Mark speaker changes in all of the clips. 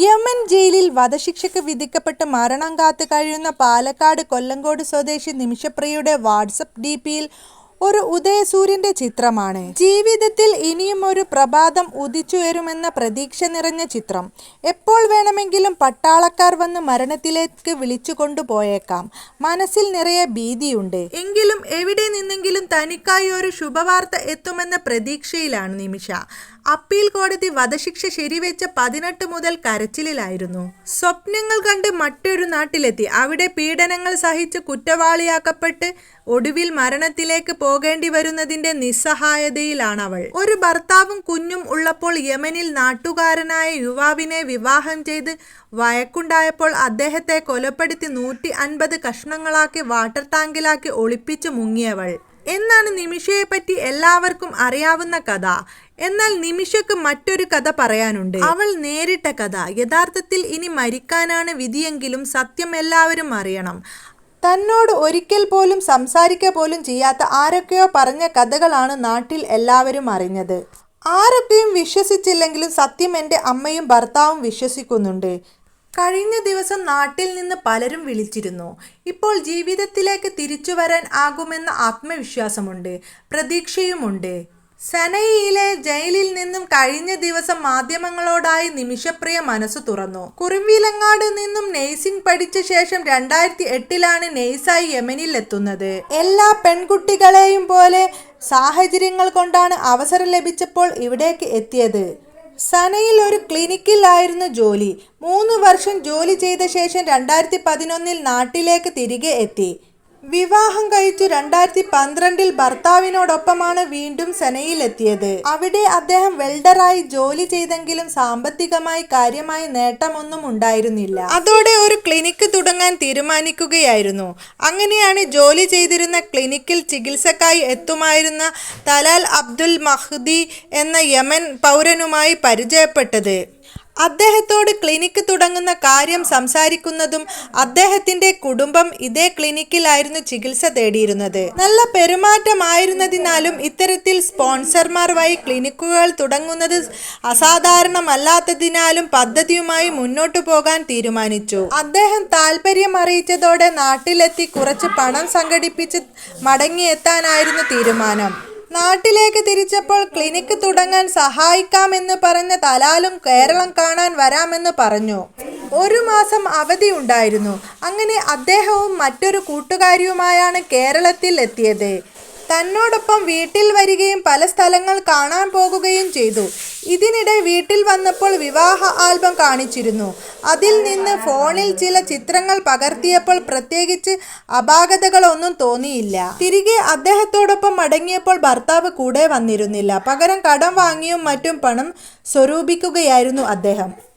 Speaker 1: Yemen ജയിലിൽ വധശിക്ഷയ്ക്ക് വിധിക്കപ്പെട്ട് മരണം കാത്തു കഴിയുന്ന പാലക്കാട് കൊല്ലങ്കോട് സ്വദേശി നിമിഷപ്രിയയുടെ വാട്സപ്പ് ഡി പിയിൽ ഒരു ഉദയസൂര്യന്റെ ചിത്രമാണ്. ജീവിതത്തിൽ ഇനിയും ഒരു പ്രഭാതം ഉദിച്ചുയരുമെന്ന പ്രതീക്ഷ നിറഞ്ഞ ചിത്രം. എപ്പോൾ വേണമെങ്കിലും പട്ടാളക്കാർ വന്ന് മരണത്തിലേക്ക് വിളിച്ചു കൊണ്ടുപോയേക്കാം മനസ്സിൽ നിറയെ ഭീതിയുണ്ട്. എങ്കിലും എവിടെ നിന്നെങ്കിലും തനിക്കായി ഒരു ശുഭവാർത്ത എത്തുമെന്ന പ്രതീക്ഷയിലാണ് നിമിഷ. അപ്പീൽ കോടതി വധശിക്ഷ ശരിവെച്ച പതിനെട്ട് മുതൽ കരച്ചിലായിരുന്നു സ്വപ്നങ്ങൾ കണ്ട് മറ്റൊരു നാട്ടിലെത്തി. അവിടെ പീഡനങ്ങൾ സഹിച്ച് കുറ്റവാളിയാക്കപ്പെട്ട് ഒടുവിൽ മരണത്തിലേക്ക് പോകേണ്ടി വരുന്നതിന്റെ നിസ്സഹായതയിലാണ് അവൾ ഒരു ഭർത്താവും കുഞ്ഞും ഉള്ളപ്പോൾ യമനിൽ നാട്ടുകാരനായ യുവാവിനെ വിവാഹം ചെയ്ത് വഴക്കുണ്ടായപ്പോൾ അദ്ദേഹത്തെ കൊലപ്പെടുത്തി നൂറ്റി അൻപത് കഷ്ണങ്ങളാക്കി വാട്ടർ ടാങ്കിലാക്കി ഒളിപ്പിച്ചു മുങ്ങിയവൾ. എന്നാണ് നിമിഷയെപ്പറ്റി എല്ലാവർക്കും അറിയാവുന്ന കഥ. എന്നാൽ നിമിഷക്ക് മറ്റൊരു കഥ പറയാനുണ്ട്. അവൾ നേരിട്ട കഥ. യഥാർത്ഥത്തിൽ ഇനി മരിക്കാനാണ് വിധിയെങ്കിലും സത്യം എല്ലാവരും അറിയണം. തന്നോട് ഒരിക്കൽ പോലും സംസാരിക്ക പോലും ചെയ്യാത്ത ആരൊക്കെയോ പറഞ്ഞ കഥകളാണ് നാട്ടിൽ എല്ലാവരും അറിഞ്ഞത്. ആരൊക്കെയും വിശ്വസിച്ചില്ലെങ്കിലും സത്യം എന്റെ അമ്മയും ഭർത്താവും വിശ്വസിക്കുന്നുണ്ട്. കഴിഞ്ഞ ദിവസം നാട്ടിൽ നിന്ന് പലരും വിളിച്ചിരുന്നു. ഇപ്പോൾ ജീവിതത്തിലേക്ക് തിരിച്ചു വരാൻ ആകുമെന്ന ആത്മവിശ്വാസമുണ്ട് പ്രതീക്ഷയുമുണ്ട്. സനയിലെ ജയിലിൽ നിന്നും കഴിഞ്ഞ ദിവസം മാധ്യമങ്ങളോടായി നിമിഷപ്രിയ മനസ്സ് തുറന്നു. കുറുമ്പിലങ്ങാട് നിന്നും നെയ്സിംഗ് പഠിച്ച ശേഷം രണ്ടായിരത്തി എട്ടിലാണ് നെയ്സായി യമനിൽ എത്തുന്നത്. എല്ലാ പെൺകുട്ടികളെയും പോലെ സാഹചര്യങ്ങൾ കൊണ്ടാണ് അവസരം ലഭിച്ചപ്പോൾ ഇവിടേക്ക് എത്തിയത്. സനയിൽ ഒരു ക്ലിനിക്കിലായിരുന്നു ജോലി. മൂന്ന് വർഷം ജോലി ചെയ്ത ശേഷം രണ്ടായിരത്തി പതിനൊന്നിൽ നാട്ടിലേക്ക് തിരികെ എത്തി. വിവാഹം കഴിച്ചു രണ്ടായിരത്തി പന്ത്രണ്ടിൽ ഭർത്താവിനോടൊപ്പമാണ് വീണ്ടും സെനയിലെത്തിയത്. അവിടെ അദ്ദേഹം വെൽഡറായി ജോലി ചെയ്തെങ്കിലും സാമ്പത്തികമായി കാര്യമായ നേട്ടമൊന്നും ഉണ്ടായിരുന്നില്ല. അതോടെ ഒരു ക്ലിനിക്ക് തുടങ്ങാൻ തീരുമാനിക്കുകയായിരുന്നു. അങ്ങനെയാണ് ജോലി ചെയ്തിരുന്ന ക്ലിനിക്കിൽ ചികിത്സക്കായി എത്തുമായിരുന്ന തലാൽ അബ്ദുൽ മഹ്ദി എന്ന യമൻ പൗരനുമായി പരിചയപ്പെട്ടത്. അദ്ദേഹത്തോട് ക്ലിനിക്ക് തുടങ്ങുന്ന കാര്യം സംസാരിക്കുന്നതും അദ്ദേഹത്തിന്റെ കുടുംബം ഇതേ ക്ലിനിക്കിലായിരുന്നു ചികിത്സ തേടിയിരുന്നത്. നല്ല പെരുമാറ്റമായിരുന്നതിനാലും ഇത്തരത്തിൽ സ്പോൺസർമാർ വഴി ക്ലിനിക്കുകൾ തുടങ്ങുന്നത് അസാധാരണമല്ലാത്തതിനാലും പദ്ധതിയുമായി മുന്നോട്ടു പോകാൻ തീരുമാനിച്ചു. അദ്ദേഹം താല്പര്യം അറിയിച്ചതോടെ നാട്ടിലെത്തി കുറച്ച് പണം സംഘടിപ്പിച്ച് മടങ്ങിയെത്താനായിരുന്നു തീരുമാനം. നാട്ടിലേക്ക് തിരിച്ചപ്പോൾ ക്ലിനിക്ക് തുടങ്ങാൻ സഹായിക്കാമെന്ന് പറഞ്ഞ തലാലും കേരളം കാണാൻ വരാമെന്ന് പറഞ്ഞു. ഒരു മാസം അവധി ഉണ്ടായിരുന്നു. അങ്ങനെ അദ്ദേഹവും മറ്റൊരു കൂട്ടുകാരിയുമായാണ് കേരളത്തിൽ എത്തിയത് തന്നോടൊപ്പം വീട്ടിൽ വരികയും പല സ്ഥലങ്ങൾ കാണാൻ പോകുകയും ചെയ്തു. ഇതിനിടെ വീട്ടിൽ വന്നപ്പോൾ വിവാഹ ആൽബം കാണിച്ചിരുന്നു. അതിൽ നിന്ന് ഫോണിൽ ചില ചിത്രങ്ങൾ പകർത്തിയപ്പോൾ പ്രത്യേകിച്ച് അപാകതകളൊന്നും തോന്നിയില്ല. തിരികെ അദ്ദേഹത്തോടൊപ്പം മടങ്ങിയപ്പോൾ ഭർത്താവ് കൂടെ വന്നിരുന്നില്ല. പകരം കടം വാങ്ങിയും മറ്റും പണം സ്വരൂപിക്കുകയായിരുന്നു അദ്ദേഹം.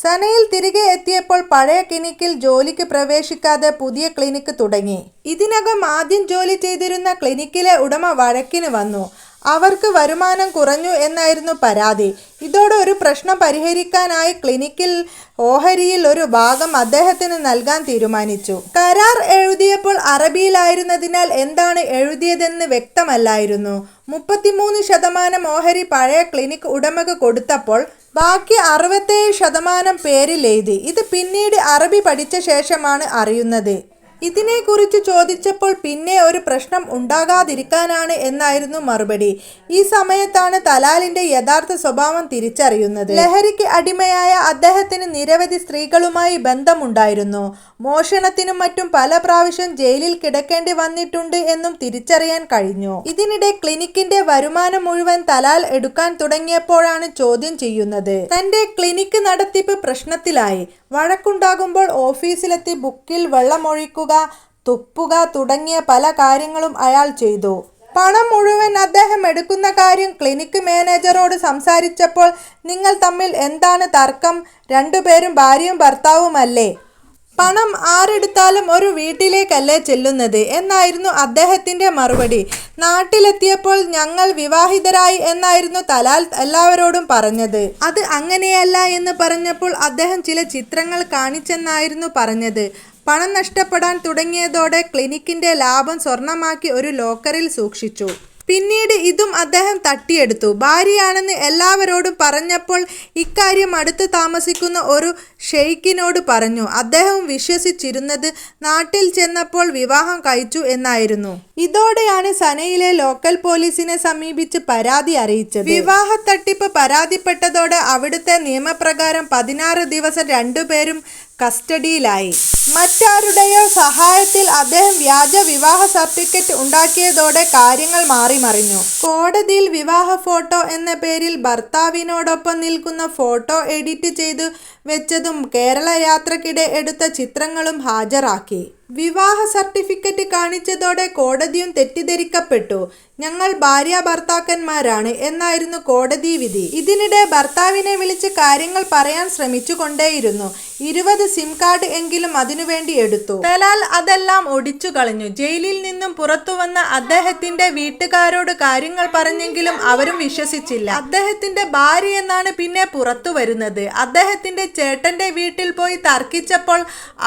Speaker 1: സനയിൽ തിരികെ എത്തിയപ്പോൾ പഴയ ക്ലിനിക്കിൽ ജോലിക്ക് പ്രവേശിക്കാതെ പുതിയ ക്ലിനിക്ക് തുടങ്ങി. ഇതിനകം ആദ്യം ജോലി ചെയ്തിരുന്ന ക്ലിനിക്കിലെ ഉടമ വഴക്കിന് വന്നു. അവർക്ക് വരുമാനം കുറഞ്ഞു എന്നായിരുന്നു പരാതി. ഇതോടെ ഒരു പ്രശ്നം പരിഹരിക്കാനായി ക്ലിനിക്കിൽ ഓഹരിയിൽ ഒരു ഭാഗം അദ്ദേഹത്തിന് നൽകാൻ തീരുമാനിച്ചു. കരാർ എഴുതിയപ്പോൾ അറബിയിലായിരുന്നതിനാൽ എന്താണ് എഴുതിയതെന്ന് വ്യക്തമല്ലായിരുന്നു. മുപ്പത്തിമൂന്ന് ശതമാനം ഓഹരി പഴയ ക്ലിനിക് ഉടമക്ക് കൊടുത്തപ്പോൾ ബാക്കി അറുപത്തേഴ് ശതമാനം പേരിലെഴുതി. ഇത് പിന്നീട് അറബി പഠിച്ച ശേഷമാണ് അറിയുന്നത്. ഇതിനെക്കുറിച്ച് ചോദിച്ചപ്പോൾ പിന്നെ ഒരു പ്രശ്നം ഉണ്ടാകാതിരിക്കാനാണ് എന്നായിരുന്നു മറുപടി. ഈ സമയത്താണ് തലാലിന്റെ യഥാർത്ഥ സ്വഭാവം തിരിച്ചറിയുന്നത്. ലഹരിക്ക് അടിമയായ അദ്ദേഹത്തിന് നിരവധി സ്ത്രീകളുമായി ബന്ധമുണ്ടായിരുന്നു. മോഷണത്തിനും മറ്റും പല പ്രാവശ്യം ജയിലിൽ കിടക്കേണ്ടി വന്നിട്ടുണ്ട് എന്നും തിരിച്ചറിയാൻ കഴിഞ്ഞു. ഇതിനിടെ ക്ലിനിക്കിന്റെ വരുമാനം മുഴുവൻ തലാൽ എടുക്കാൻ തുടങ്ങിയപ്പോഴാണ് ചോദ്യം ചെയ്യുന്നത്. തന്റെ ക്ലിനിക്ക് നടത്തിപ്പ് പ്രശ്നത്തിലായി. വഴക്കുണ്ടാകുമ്പോൾ ഓഫീസിലെത്തി ബുക്കിൽ വെള്ളമൊഴിക്കുക തുപ്പുക തുടങ്ങിയ പല കാര്യങ്ങളും അയാൾ ചെയ്തു. പണം മുഴുവൻ അദ്ദേഹം എടുക്കുന്ന കാര്യം ക്ലിനിക്ക് മാനേജറോട് സംസാരിച്ചപ്പോൾ നിങ്ങൾ തമ്മിൽ എന്താണ് തർക്കം? രണ്ടുപേരും ഭാര്യയും ഭർത്താവുമല്ലേ പണം ആരെടുത്താലും ഒരു വീട്ടിലേക്കല്ലേ ചെല്ലുന്നത് എന്നായിരുന്നു അദ്ദേഹത്തിന്റെ മറുപടി. നാട്ടിലെത്തിയപ്പോൾ ഞങ്ങൾ വിവാഹിതരായി എന്നായിരുന്നു തലാൽ എല്ലാവരോടും പറഞ്ഞത്. അത് അങ്ങനെയല്ല എന്ന് പറഞ്ഞപ്പോൾ അദ്ദേഹം ചില ചിത്രങ്ങൾ കാണിച്ചെന്നായിരുന്നു പറഞ്ഞത്. പണം നഷ്ടപ്പെടാൻ തുടങ്ങിയതോടെ ക്ലിനിക്കിന്റെ ലാഭം സ്വർണമാക്കി ഒരു ലോക്കറിൽ സൂക്ഷിച്ചു. പിന്നീട് ഇതും അദ്ദേഹം തട്ടിയെടുത്തു. ഭാര്യയാണെന്ന് എല്ലാവരോടും പറഞ്ഞപ്പോൾ ഇക്കാര്യം അടുത്ത് താമസിക്കുന്ന ഒരു ഷെയ്ഖിനോട് പറഞ്ഞു. അദ്ദേഹം വിശ്വസിച്ചിരുന്നത് നാട്ടിൽ ചെന്നപ്പോൾ വിവാഹം കഴിച്ചു എന്നായിരുന്നു. ഇതോടെയാണ് സനയിലെ ലോക്കൽ പോലീസിനെ സമീപിച്ച് പരാതി അറിയിച്ചത്. വിവാഹ തട്ടിപ്പ് പരാതിപ്പെട്ടതോടെ അവിടുത്തെ നിയമപ്രകാരം പതിനാറ് ദിവസം രണ്ടുപേരും കസ്റ്റഡിയിലായി. മറ്റാരുടെയോ സഹായത്തിൽ അദ്ദേഹം വ്യാജ വിവാഹ സർട്ടിഫിക്കറ്റ് ഉണ്ടാക്കിയതോടെ കാര്യങ്ങൾ മാറിമറിഞ്ഞു. കോടതിയിൽ വിവാഹ ഫോട്ടോ എന്ന പേരിൽ ഭർത്താവിനോടൊപ്പം നിൽക്കുന്ന ഫോട്ടോ എഡിറ്റ് ചെയ്തു വെച്ചതും കേരള യാത്രക്കിടെ എടുത്ത ചിത്രങ്ങളും ഹാജരാക്കി. വിവാഹ സർട്ടിഫിക്കറ്റ് കാണിച്ചതോടെ കോടതിയും തെറ്റിദ്ധരിക്കപ്പെട്ടു. ഞങ്ങൾ ഭാര്യ ഭർത്താക്കന്മാരാണ് എന്നായിരുന്നു കോടതി വിധി. ഇതിനിടെ ഭർത്താവിനെ വിളിച്ച് കാര്യങ്ങൾ പറയാൻ ശ്രമിച്ചു കൊണ്ടേയിരുന്നു ഇരുപത് സിം കാർഡ് എങ്കിലും അതിനുവേണ്ടി എടുത്തു. ദലാൽ അതെല്ലാം ഒടിച്ചു കളഞ്ഞു. ജയിലിൽ നിന്നും പുറത്തു വന്ന അദ്ദേഹത്തിന്റെ വീട്ടുകാരോട് കാര്യങ്ങൾ പറഞ്ഞെങ്കിലും അവരും വിശ്വസിച്ചില്ല. അദ്ദേഹത്തിന്റെ ഭാര്യ എന്നാണ് പിന്നെ പുറത്തു വരുന്നത്. അദ്ദേഹത്തിന്റെ ചേട്ടന്റെ വീട്ടിൽ പോയി തർക്കിച്ചപ്പോൾ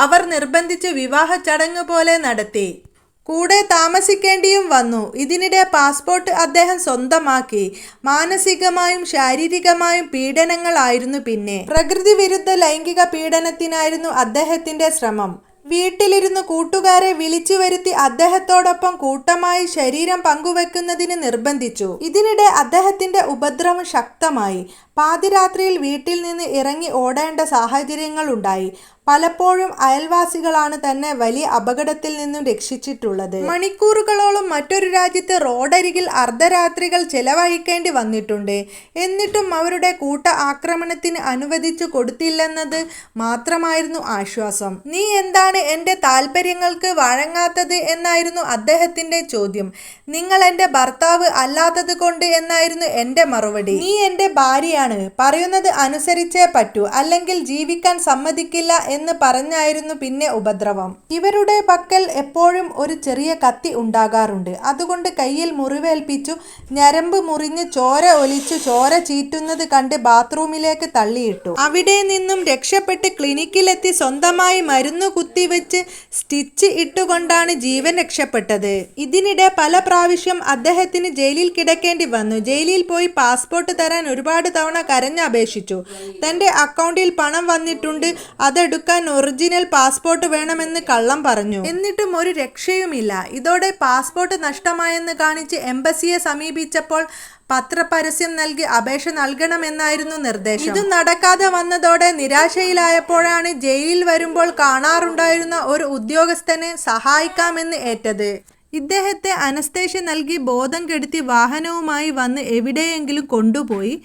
Speaker 1: അവർ നിർബന്ധിച്ച് വിവാഹ ചടങ്ങ് പോലെ നടത്തി. കൂടെ താമസിക്കേണ്ടിയും വന്നു. ഇതിനിടെ പാസ്പോർട്ട് അദ്ദേഹം സ്വന്തമാക്കി. മാനസികമായും ശാരീരികമായും പീഡനങ്ങളായിരുന്നു പിന്നെ. പ്രകൃതി വിരുദ്ധ ലൈംഗിക പീഡനത്തിനായിരുന്നു അദ്ദേഹത്തിന്റെ ശ്രമം. വീട്ടിലിരുന്ന് കൂട്ടുകാരെ വിളിച്ചു വരുത്തി അദ്ദേഹത്തോടൊപ്പം കൂട്ടമായി ശരീരം പങ്കുവെക്കുന്നതിന് നിർബന്ധിച്ചു. ഇതിനിടെ അദ്ദേഹത്തിന്റെ ഉപദ്രവം ശക്തമായി. പാതിരാത്രിയിൽ വീട്ടിൽ നിന്ന് ഇറങ്ങി ഓടേണ്ട സാഹചര്യങ്ങൾ ഉണ്ടായി. പലപ്പോഴും അയൽവാസികളാണ് തന്നെ വലിയ അപകടത്തിൽ നിന്നും രക്ഷിച്ചിട്ടുള്ളത്. മണിക്കൂറുകളോളം മറ്റൊരു രാജ്യത്ത് റോഡരികിൽ അർദ്ധരാത്രികൾ ചെലവഴിക്കേണ്ടി വന്നിട്ടുണ്ട്. എന്നിട്ടും അവരുടെ കൂട്ട ആക്രമണത്തിന് അനുവദിച്ചു കൊടുത്തില്ലെന്നത് മാത്രമായിരുന്നു ആശ്വാസം. നീ എന്താണ് എന്റെ താല്പര്യങ്ങൾക്ക് വഴങ്ങാത്തത് എന്നായിരുന്നു അദ്ദേഹത്തിന്റെ ചോദ്യം. നിങ്ങൾ എന്റെ ഭർത്താവ് അല്ലാത്തത് കൊണ്ട് എന്നായിരുന്നു എന്റെ മറുപടി. നീ എന്റെ ഭാര്യയാണ്. പറയുന്നത് അനുസരിച്ചേ പറ്റൂ. അല്ലെങ്കിൽ ജീവിക്കാൻ സമ്മതിക്കില്ല എന്ന് പറഞ്ഞായിരുന്നു പിന്നെ ഉപദ്രവം. ഇവരുടെ പക്കൽ എപ്പോഴും ഒരു ചെറിയ കത്തി ഉണ്ടാകാറുണ്ട്. അതുകൊണ്ട് കയ്യിൽ മുറിവേൽപ്പിച്ചു ഞരമ്പ് മുറിഞ്ഞ് ചോര ഒലിച്ചു ചോര ചീറ്റുന്നത് കണ്ട് ബാത്റൂമിലേക്ക് തള്ളിയിട്ടു. അവിടെ നിന്നും രക്ഷപ്പെട്ട് ക്ലിനിക്കിലെത്തി സ്വന്തമായി മരുന്ന് കുത്തിവെച്ച് സ്റ്റിച്ച് ഇട്ടുകൊണ്ടാണ് ജീവൻ രക്ഷപ്പെട്ടത്. ഇതിനിടെ പല പ്രാവശ്യം അദ്ദേഹത്തിന് ജയിലിൽ കിടക്കേണ്ടി വന്നു. ജയിലിൽ പോയി പാസ്പോർട്ട് തരാൻ ഒരുപാട് തവണ കരഞ്ഞപേക്ഷിച്ചു. തന്റെ അക്കൗണ്ടിൽ പണം വന്നിട്ടുണ്ട്. അതെടുക്കാൻ ഒറിജിനൽ പാസ്പോർട്ട് വേണമെന്ന് കള്ളം പറഞ്ഞു. എന്നിട്ടും ഒരു രക്ഷയുമില്ല. ഇതോടെ പാസ്പോർട്ട് നഷ്ടമായെന്ന് കാണിച്ച് എംബസിയെ സമീപിച്ചപ്പോൾ പത്രപരസ്യം നൽകി അപേക്ഷ നൽകണമെന്നായിരുന്നു നിർദ്ദേശം. ഇത് നടക്കാതെ വന്നതോടെ നിരാശയിലായപ്പോഴാണ് ജയിലിൽ വരുമ്പോൾ കാണാറുണ്ടായിരുന്ന ഒരു ഉദ്യോഗസ്ഥനെ സഹായിക്കാമെന്ന് ഏറ്റത്. ഇദ്ദേഹത്തെ അനസ്തേഷ്യ നൽകി ബോധം കെടുത്തി വാഹനവുമായി വന്ന് എവിടെയെങ്കിലും കൊണ്ടുപോയി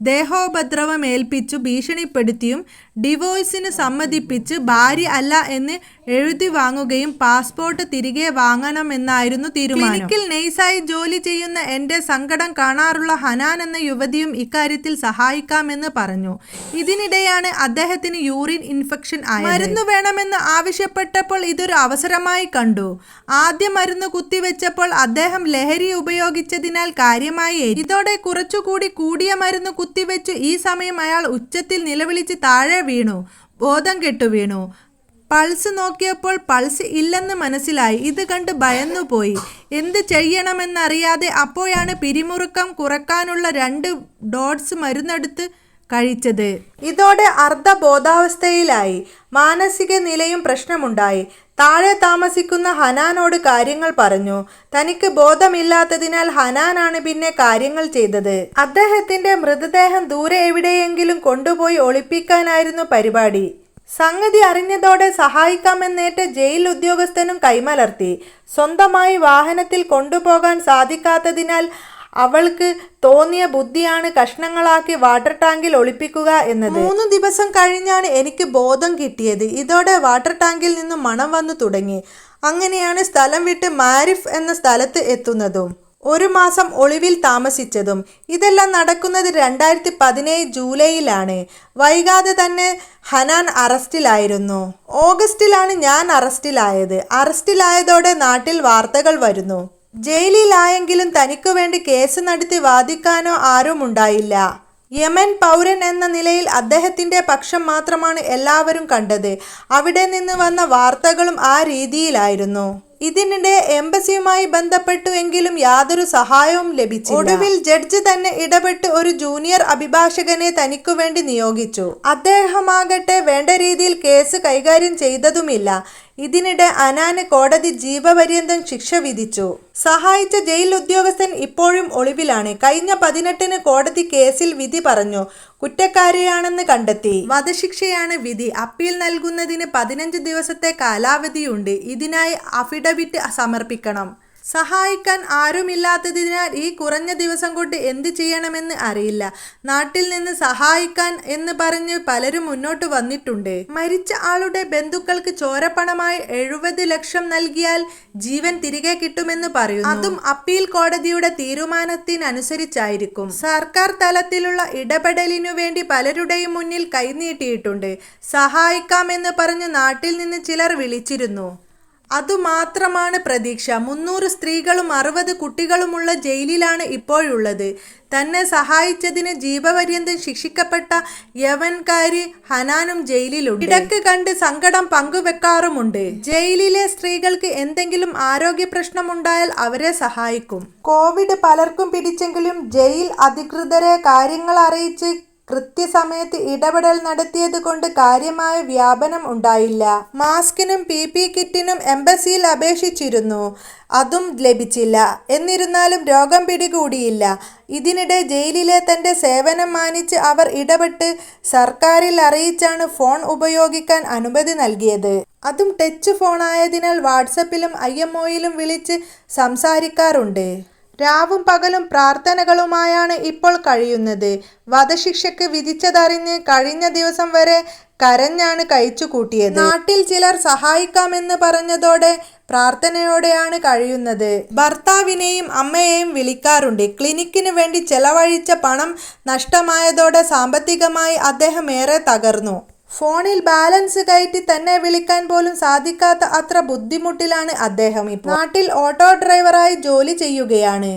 Speaker 1: ദേഹോപദ്രവം ഏൽപ്പിച്ചു ഭീഷണിപ്പെടുത്തിയും ഡിവോഴ്സിന് സമ്മതിപ്പിച്ച് ഭാര്യ അല്ല എന്ന് എഴുതി വാങ്ങുകയും പാസ്പോർട്ട് തിരികെ വാങ്ങണമെന്നായിരുന്നു തീരുമാനം. ക്ലിനിക്കിൽ നെയ്സായി ജോലി ചെയ്യുന്ന എന്റെ സങ്കടം കാണാറുള്ള ഹനാൻ എന്ന യുവതിയും ഇക്കാര്യത്തിൽ സഹായിക്കാമെന്ന് പറഞ്ഞു. ഇതിനിടെയാണ് അദ്ദേഹത്തിന് യൂറിൻ ഇൻഫെക്ഷൻ ആയത്. മരുന്ന് വേണമെന്ന് ആവശ്യപ്പെട്ടപ്പോൾ ഇതൊരു അവസരമായി കണ്ടു. ആദ്യ മരുന്ന് കുത്തിവെച്ചപ്പോൾ അദ്ദേഹം ലഹരി ഉപയോഗിച്ചതിനാൽ കാര്യമായി. ഇതോടെ കുറച്ചുകൂടി കൂടിയ മരുന്ന് കുത്തിവെച്ചു ഈ സമയം അയാൾ ഉച്ചത്തിൽ നിലവിളിച്ച് താഴെ വീണു. ബോധം കെട്ടു വീണു. പൾസ് നോക്കിയപ്പോൾ പൾസ് ഇല്ലെന്ന് മനസ്സിലായി. ഇത് കണ്ട് ഭയന്നുപോയി എന്ത് ചെയ്യണമെന്നറിയാതെ അപ്പോഴാണ് പിരിമുറുക്കം കുറക്കാനുള്ള രണ്ട് ഡോട്ട്സ് മരുന്നെടുത്ത് കഴിച്ചത്. ഇതോടെ അർദ്ധ ബോധാവസ്ഥയിലായി മാനസിക നിലയും പ്രശ്നമുണ്ടായി. താഴെ താമസിക്കുന്ന ഹനാനോട് കാര്യങ്ങൾ പറഞ്ഞു. തനിക്ക് ബോധമില്ലാത്തതിനാൽ ഹനാനാണ് പിന്നെ കാര്യങ്ങൾ ചെയ്തത്. അദ്ദേഹത്തിന്റെ മൃതദേഹം ദൂരെ എവിടെയെങ്കിലും കൊണ്ടുപോയി ഒളിപ്പിക്കാനായിരുന്നു പരിപാടി. സംഗതി അറിഞ്ഞതോടെ സഹായിക്കാമെന്നേറ്റ ജയിൽ ഉദ്യോഗസ്ഥനും കൈമലർത്തി. സ്വന്തമായി വാഹനത്തിൽ കൊണ്ടുപോകാൻ സാധിക്കാത്തതിനാൽ അവൾക്ക് തോന്നിയ ബുദ്ധിയാണ് കഷ്ണങ്ങളാക്കി വാട്ടർ ടാങ്കിൽ ഒളിപ്പിക്കുക എന്നത്. മൂന്ന് ദിവസം കഴിഞ്ഞാണ് എനിക്ക് ബോധം കിട്ടിയത്. ഇതോടെ വാട്ടർ ടാങ്കിൽ നിന്നും മണം വന്നു തുടങ്ങി. അങ്ങനെയാണ് സ്ഥലം വിട്ട് മാരിഫ് എന്ന സ്ഥലത്ത് എത്തുന്നതും ഒരു മാസം ഒളിവിൽ താമസിച്ചതും. ഇതെല്ലാം നടക്കുന്നത് രണ്ടായിരത്തി പതിനേഴ് ജൂലൈയിലാണ്. വൈകാതെ തന്നെ ഹനാൻ അറസ്റ്റിലായിരുന്നു. ഓഗസ്റ്റിലാണ് ഞാൻ അറസ്റ്റിലായത്. അറസ്റ്റിലായതോടെ നാട്ടിൽ വാർത്തകൾ വരുന്നു. ജയിലിലായെങ്കിലും തനിക്കു വേണ്ടി കേസ് നടത്തി വാദിക്കാനോ ആരും ഉണ്ടായില്ല. യമൻ പൗരൻ എന്ന നിലയിൽ അദ്ദേഹത്തിന്റെ പക്ഷം മാത്രമാണ് എല്ലാവരും കണ്ടത്. അവിടെ നിന്ന് വന്ന വാർത്തകളും ആ രീതിയിലായിരുന്നു. ഇതിനിടെ എംബസിയുമായി ബന്ധപ്പെട്ടു എങ്കിലും യാതൊരു സഹായവും ലഭിച്ചു ഒടുവിൽ ജഡ്ജ് തന്നെ ഇടപെട്ട് ഒരു ജൂനിയർ അഭിഭാഷകനെ തനിക്കു വേണ്ടി നിയോഗിച്ചു. അദ്ദേഹമാകട്ടെ വേണ്ട രീതിയിൽ കേസ് കൈകാര്യം ചെയ്തതുമില്ല. ഇതിനിടെ അനാന് കോടതി ജീവപര്യന്തം ശിക്ഷ വിധിച്ചു. സഹായിച്ച ജയിൽ ഉദ്യോഗസ്ഥൻ ഇപ്പോഴും ഒളിവിലാണ്. കഴിഞ്ഞ പതിനെട്ടിന് കോടതി കേസിൽ വിധി പറഞ്ഞു കുറ്റക്കാരിയാണെന്ന് കണ്ടെത്തി. വധശിക്ഷയാണ് വിധി. അപ്പീൽ നൽകുന്നതിന് പതിനഞ്ച് ദിവസത്തെ കാലാവധിയുണ്ട്. ഇതിനായി അഫിഡവിറ്റ് സമർപ്പിക്കണം. സഹായിക്കാൻ ആരുമില്ലാത്തതിനാൽ ഈ കുറഞ്ഞ ദിവസം കൊണ്ട് എന്ത് ചെയ്യണമെന്ന് അറിയില്ല. നാട്ടിൽ നിന്ന് സഹായിക്കാൻ എന്ന് പറഞ്ഞ് പലരും മുന്നോട്ട് വന്നിട്ടുണ്ട്. മരിച്ച ആളുടെ ബന്ധുക്കൾക്ക് ചോരപ്പണമായി എഴുപത് ലക്ഷം നൽകിയാൽ ജീവൻ തിരികെ കിട്ടുമെന്ന് പറയുന്നു. അതും അപ്പീൽ കോടതിയുടെ തീരുമാനത്തിനനുസരിച്ചായിരിക്കും. സർക്കാർ തലത്തിലുള്ള ഇടപെടലിനു വേണ്ടി പലരുടെയും മുന്നിൽ കൈനീട്ടിയിട്ടുണ്ട്. സഹായിക്കാമെന്ന് പറഞ്ഞ് നാട്ടിൽ നിന്ന് ചിലർ വിളിച്ചിരുന്നു. അതുമാത്രമാണ് പ്രതീക്ഷ. മുന്നൂറ് സ്ത്രീകളും അറുപത് കുട്ടികളുമുള്ള ജയിലിലാണ് ഇപ്പോഴുള്ളത്. തന്നെ സഹായിച്ചതിന് ജീവപര്യന്തം ശിക്ഷിക്കപ്പെട്ട യവൻകാരി ഹനാനും ജയിലിലുണ്ട്. ഇടയ്ക്ക് കണ്ട് സങ്കടം പങ്കുവെക്കാറുമുണ്ട്. ജയിലിലെ സ്ത്രീകൾക്ക് എന്തെങ്കിലും ആരോഗ്യ പ്രശ്നമുണ്ടായാൽ അവരെ സഹായിക്കും. കോവിഡ് പലർക്കും പിടിച്ചെങ്കിലും ജയിൽ അധികൃതരെ കാര്യങ്ങൾ അറിയിച്ച് കൃത്യസമയത്ത് ഇടപെടൽ നടത്തിയത് കൊണ്ട് കാര്യമായ വ്യാപനം ഉണ്ടായില്ല. മാസ്കിനും പി പി കിറ്റിനും എംബസിയിൽ അപേക്ഷിച്ചിരുന്നു. അതും ലഭിച്ചില്ല. എന്നിരുന്നാലും രോഗം പിടികൂടിയില്ല. ഇതിനിടെ ജയിലിലെ തന്റെ സേവനം മാനിച്ച് അവർ ഇടപെട്ട് സർക്കാരിൽ അറിയിച്ചാണ് ഫോൺ ഉപയോഗിക്കാൻ അനുമതി നൽകിയത്. അതും ടച്ച് ഫോണായതിനാൽ വാട്സപ്പിലും ഐ എം ഒയിലും വിളിച്ച് സംസാരിക്കാറുണ്ട്. രാവും പകലും പ്രാർത്ഥനകളുമായാണ് ഇപ്പോൾ കഴിയുന്നത്. വധശിക്ഷയ്ക്ക് വിധിച്ചതറിഞ്ഞ് കഴിഞ്ഞ ദിവസം വരെ കരഞ്ഞാണ് കഴിച്ചു കൂട്ടിയത്. നാട്ടിൽ ചിലർ സഹായിക്കാമെന്ന് പറഞ്ഞതോടെ പ്രാർത്ഥനയോടെയാണ് കഴിയുന്നത്. ഭർത്താവിനെയും അമ്മയെയും വിളിക്കാറുണ്ട്. ക്ലിനിക്കിന് വേണ്ടി ചെലവഴിച്ച പണം നഷ്ടമായതോടെ സാമ്പത്തികമായി അദ്ദേഹം ഏറെ തകർന്നു. ഫോണിൽ ബാലൻസ് കയറ്റി തന്നെ വിളിക്കാൻ പോലും സാധിക്കാത്ത അത്ര ബുദ്ധിമുട്ടിലാണ് അദ്ദേഹം ഇപ്പോൾ. നാട്ടിൽ ഓട്ടോ ഡ്രൈവറായി ജോലി ചെയ്യുകയാണ്.